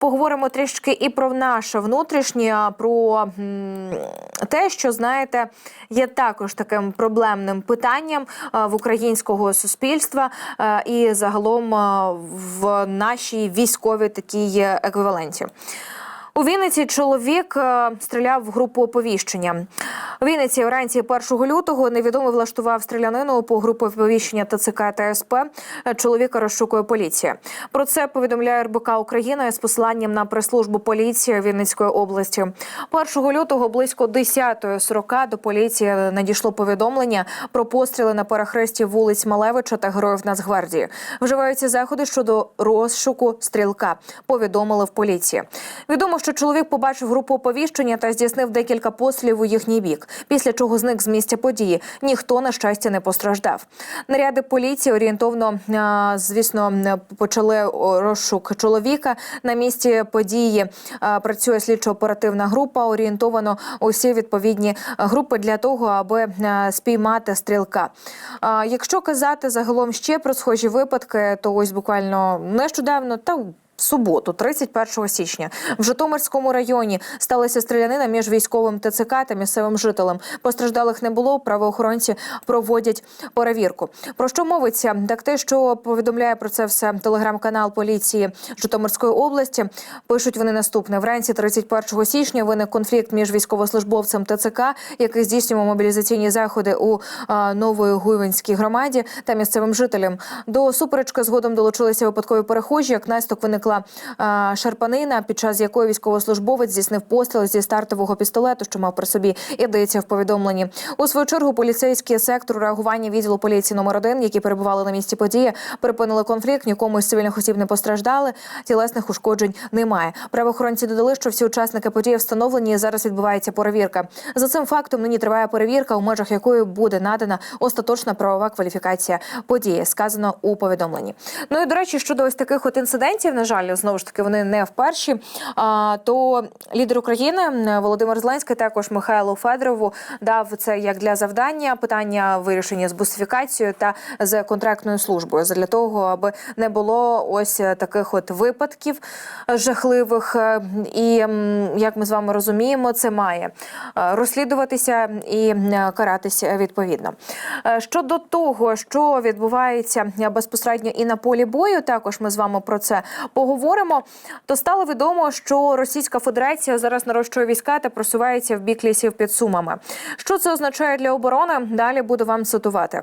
Поговоримо трішки і про наше внутрішнє, про те, що знаєте, є також таким проблемним питанням в українського суспільства і загалом в нашій військовій такій еквіваленті. У Вінниці чоловік стріляв в групу оповіщення. Вінниці вранці 1 лютого невідомий влаштував стрілянину по групі оповіщення ТЦК та СП. Чоловіка розшукує поліція. Про це повідомляє РБК Україна з посиланням на прес-службу поліції Вінницької області. 1 лютого близько 10.40 до поліції надійшло повідомлення про постріли на перехресті вулиць Малевича та Героїв Нацгвардії. Вживаються заходи щодо розшуку стрілка. Повідомили в поліції. Відомо, що чоловік побачив групу оповіщення та здійснив декілька пострілів у їхній бік. Після чого зник з місця події. Ніхто на щастя не постраждав. Наряди поліції орієнтовно, звісно, почали розшук чоловіка. На місці події працює слідчо-оперативна група. Орієнтовано усі відповідні групи для того, аби спіймати стрілка. Якщо казати загалом ще про схожі випадки, то ось буквально нещодавно та в суботу, 31 січня, в Житомирському районі сталася стрілянина між військовим ТЦК та місцевим жителем. Постраждалих не було. Правоохоронці проводять перевірку. Про що мовиться? Так те, що повідомляє про це все телеграм-канал поліції Житомирської області. Пишуть вони наступне: вранці 31 січня виник конфлікт між військовослужбовцем ТЦК, який здійснював мобілізаційні заходи у а, нової Гуйвинській громаді та місцевим жителям. До суперечки згодом долучилися випадкові перехожі. Як наслідок виникла а, шарпанина, під час якої військовослужбовець здійснив постріл зі стартового пістолету, що мав при собі, ідеться в повідомленні. У свою чергу поліцейський сектор реагування відділу поліції номер 1 які перебували на місці події, припинили конфлікт. Нікому з цивільних осіб не постраждали. Тілесних ушкоджень немає. Правоохоронці додали, що всі учасники події встановлені. і Зараз відбувається перевірка. За цим фактом нині триває перевірка, у межах якої буде надана остаточна правова кваліфікація події. Сказано у повідомленні. Ну і до речі, щодо ось таких от інцидентів, на жаль, знову ж таки вони не вперші. То лідер України Володимир Зеленський також Михайлу Федорову дав це як для завдання питання вирішення з бусифікацією та з контрактною службою для того, аби не було ось таких от випадків жахливих. І як ми з вами розуміємо, це має е, розслідуватися і е, каратися відповідно. Е, Щодо того, що відбувається безпосередньо і на полі бою, також ми з вами про це поговоримо. То стало відомо, що Російська Федерація зараз нарощує війська та просувається в бік лісів під Сумами. Що це означає для оборони? Далі буду вам цитувати.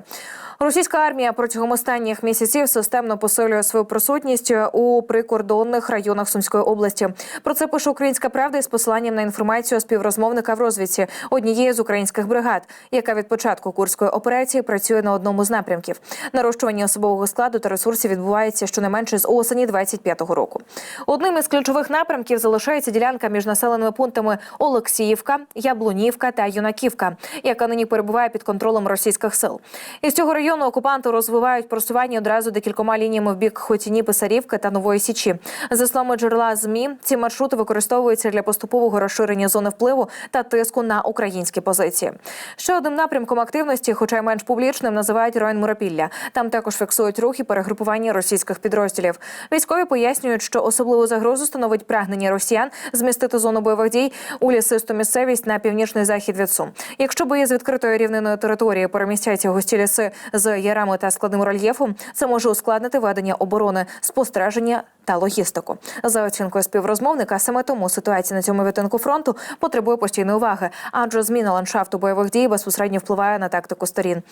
Російська армія протягом останніх місяців системно посилює свою присутність у прикордонних районах Сумської області. Про це пише Українська Правда із посиланням на інформацію співрозмовника в розвідці однієї з українських бригад, яка від початку курської операції працює на одному з напрямків. Нарощування особового складу та ресурсів відбувається щонайменше з осені 25-го року. Одним із ключових напрямків залишається ділянка між населеними пунктами Олексіївка, Яблунівка та Юнаківка, яка нині перебуває під контролем російських сил. Із цього району окупанти розвивають просування одразу декількома лініями в бік Хотіні, Писарівки та Нової Січі. За словами джерела змі, ці маршрути використовуються для поступового розширення зони впливу та тиску на українські позиції. Ще одним напрямком активності, хоча й менш публічним, називають район Муропілля. Там також фіксують рухи перегрупування російських підрозділів. Військові пояснюють, що особливу загрозу становить прагнення росіян змістити зону бойових дій у лісисту місцевість на північний захід від Сум. Якщо бої з відкритої рівнинної території перемістяться у густі ліси з ярами та складним рельєфом, це може ускладнити ведення оборони, спостереження та логістику. За оцінкою співрозмовника, саме тому ситуація на цьому відтинку фронту потребує постійної уваги, адже зміна ландшафту бойових дій безпосередньо впливає на тактику сторін.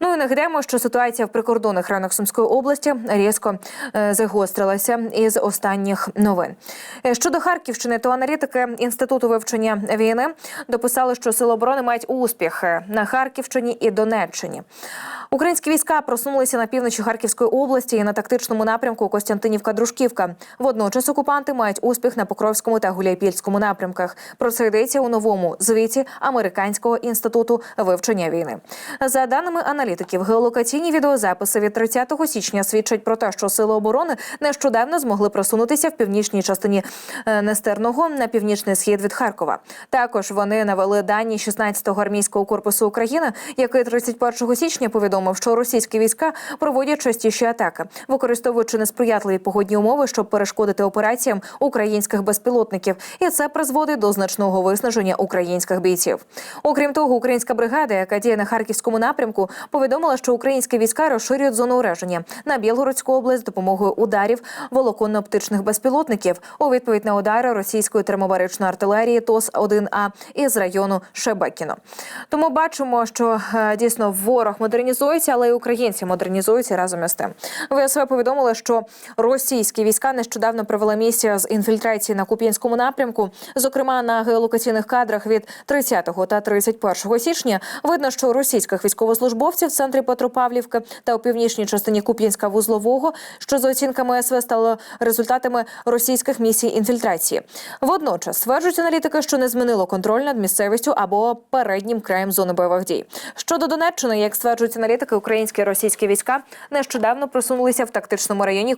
Ну і нагадаємо, що ситуація в прикордонних районах Сумської області різко е, загострилася із останніх новин. Е, Щодо Харківщини, то аналітики інституту вивчення війни дописали, що сили оборони мають успіхи на Харківщині і Донеччині. Українські війська просунулися на півночі Харківської області і на тактичному напрямку Костянтинівка-Дружківка. Водночас окупанти мають успіх на Покровському та Гуляйпільському напрямках. Про це йдеться у новому звіті Американського інституту вивчення війни. За даними аналітиків, геолокаційні відеозаписи від 30 січня свідчать про те, що сили оборони нещодавно змогли просунутися в північній частині е, Нестерного на північний схід від Харкова. Також вони навели дані 16-го армійського корпусу України, який 31 січня повідомив, що російські війська проводять частіші атаки, використовуючи несприятливі погодні умови, щоб перешкодити операціям українських безпілотників, і це призводить до значного виснаження українських бійців. Окрім того, українська бригада, яка діє на харківському напрямку, повідомила, що українські війська розширюють зону ураження на Білгородську область з допомогою ударів волоконно-оптичних безпілотників у відповідь на удари російської термобаричної артилерії ТОС 1 а із району Шебекіно. Тому бачимо, що е, дійсно ворог модернізується, але й українці модернізуються разом із тим. ВСВ повідомили, що російські війська нещодавно провели місію з інфільтрації на Куп'янському напрямку. Зокрема, на геолокаційних кадрах від 30 та 31 січня видно, що російських військовослужбовців в центрі Петропавлівки та у північній частині Куп'янська вузлового, що за оцінками СВ стало результатами російських місій інфільтрації. Водночас стверджують аналітики, що не змінило контроль над місцевістю або переднім краєм зони бойових дій. Щодо Донеччини, як стверджують аналітики, українські і російські війська нещодавно просунулися в тактичному районі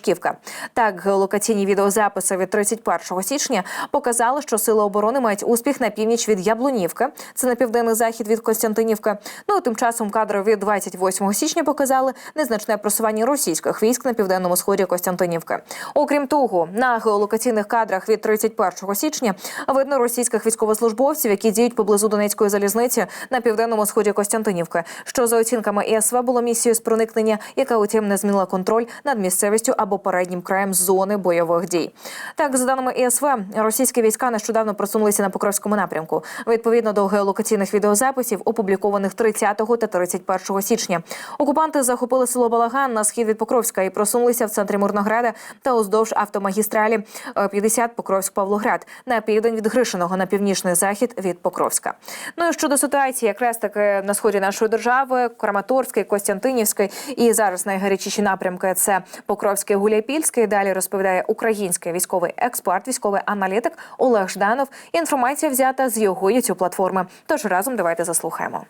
Константинівка-Дружківка. Так, геолокаційні відеозаписи від 31 січня показали, що сили оборони мають успіх на північ від Яблунівки. Це на південний захід від Константинівки. Ну і тим часом кадри від 28 січня показали незначне просування російських військ на південному сході Костянтинівки. Окрім того, на геолокаційних кадрах від 31 січня видно російських військовослужбовців, які діють поблизу Донецької залізниці на південному сході Костянтинівки. Що за оцінками ІСВ було місією з проникнення, яка утім не змінила контроль над місцевістю або переднім краєм зони бойових дій. Так, за даними ІСВ, російські війська нещодавно просунулися на Покровському напрямку. Відповідно до геолокаційних відеозаписів, опублікованих 30 та 31 січня. Окупанти захопили село Балаган на схід від Покровська і просунулися в центрі Мирнограда та уздовж автомагістралі е, 50 Покровськ-Павлоград на південь від Гришиного, на північний захід від Покровська. Ну і щодо ситуації, якраз таки на сході нашої держави, Краматорський, Костянтинівський і зараз найгарячіші напрямки це Покровський Гуляйпільський. Далі розповідає український військовий експерт, військовий аналітик Олег Жданов. Інформація взята з його youtube платформи. Тож разом давайте заслухаємо.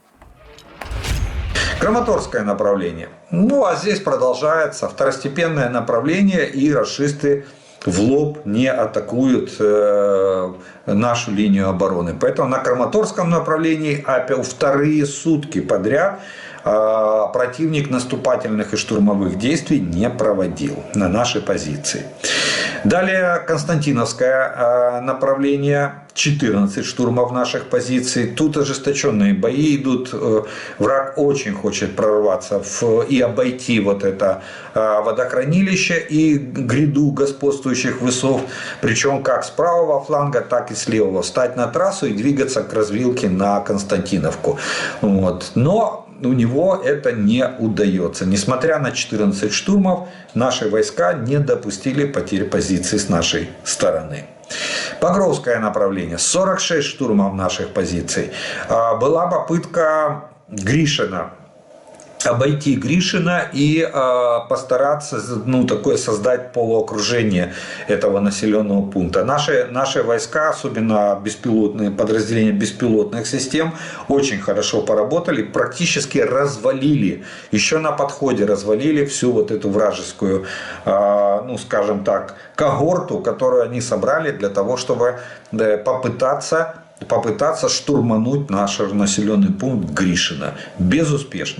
Краматорское направление. Ну, а здесь продолжается второстепенное направление, и расисты в лоб не атакуют э, нашу линию обороны. Поэтому на Краматорском направлении вторые сутки подряд э, противник наступательных и штурмовых действий не проводил на нашей позиции. Далее Константиновское э, направление. 14 штурмов наших позиций. Тут ожесточенные бои идут. Э, Враг очень хочет прорваться в, и обойти вот это э, водохранилище и гряду господствующих высов. Причем как с правого фланга, так и левого. Встать на трассу и двигаться к развилке на Константиновку. Вот. Но у него это не удается. Несмотря на 14 штурмов, наши войска не допустили потери позиций с нашей стороны. Покровское направление. 46 штурмов наших позиций. А, Была попытка Гришина обойти Гришина и э, постараться ну, такое создать полуокружение этого населенного пункта. Наши, наши войска, особенно беспилотные подразделения беспилотных систем, очень хорошо поработали, практически развалили, еще на подходе развалили всю вот эту вражескую, э, ну скажем так, когорту, которую они собрали для того, чтобы э, попытаться попытаться штурмануть наш населенный пункт Гришина. Безуспешно.